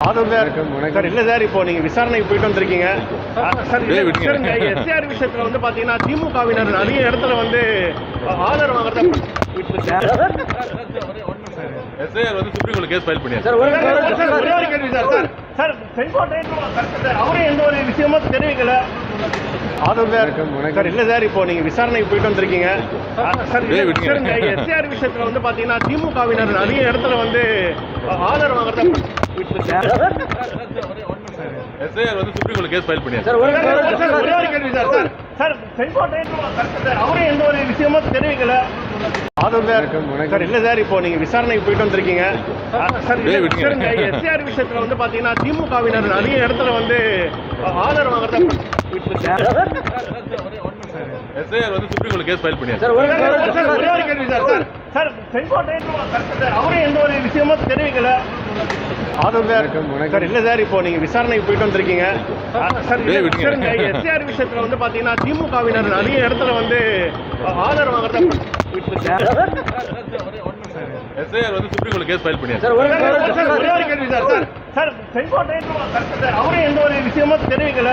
Aadhav sir. Sir இல்லை sir இப்போ நீங்க விசாரணைக்கு போயிட்டு வந்திருக்கீங்க? சார். எஸ்ஆர் விஷயத்துல வந்து பாத்தீங்கன்னா திமுகவினர் நிறைய இடத்துல வந்து ஆதரவு வாங்குறத எஸ்ஐஆர் வந்து சுப்ரீம் கோர்ட் கேஸ் ஃபைல் பண்ணியாச்சு. சார், ஒரே ஒரு கேள்வி சார் சார். சார் செங்கோட்டையன் எந்த ஒரு விஷயமும் தெரிவிக்கல. ஆதவ் சார். சார் இல்லை சார் இப்போ நீங்க விசாரணைக்கு போயிட்டு வந்திருக்கீங்க? சார் ஏய், விடுங்க. எஸ்ஆர் விஷயத்துல வந்து பாத்தீங்கன்னா திமுகவினர் நிறைய இடத்துல வந்து ஆதரவு வாங்குறத எஸ்ஐஆர் வந்து சுப்ரீம் கோர்ட் கேஸ் ஃபைல் பண்ணியாச்சு. சார், சார், ஒரே ஒரு கேள்வி sir sir. Sir Sengottaiyan sir அவரும் எந்த ஒரு விஷயமும் தெரிவிக்கல. ஆதவ் சார். சார் இல்லை சார் இப்போ நீங்க விசாரணைக்கு போயிட்டு வந்திருக்கீங்க சார். எஸ்ஆர் விஷயத்துல வந்து பாத்தீங்கன்னா திமுகவினர் நிறைய இடத்துல வந்து ஆதரவு வாங்குறத எஸ்ஐஆர் வந்து சுப்ரீம் கோர்ட் கேஸ் ஃபைல் பண்ணியாச்சு சார், சார், ஒரே ஒரு கேள்வி சார் சார் சார் செங்கோட்டையன் கருத்து சார் அவரும் எந்த ஒரு விஷயமும் தெரிவிக்கல ஆதவ் சார். சார் இல்லை சார் இப்போ நீங்க விசாரணைக்கு போயிட்டு வந்திருக்கீங்க சார். எஸ்ஆர் விஷயத்துல வந்து பாத்தீங்கன்னா திமுகவினர் நிறைய இடத்துல வந்து ஆதரவு வாங்குறத எஸ்ஐஆர் வந்து சுப்ரீம் கோர்ட் கேஸ் ஃபைல் பண்ணியாச்சு. சார், சார், ஒரே ஒரு கேள்வி சார். சார் சார் செங்கோட்டையன் கருத்து சார் அவரும் எந்த ஒரு விஷயமும் தெரிவிக்கல.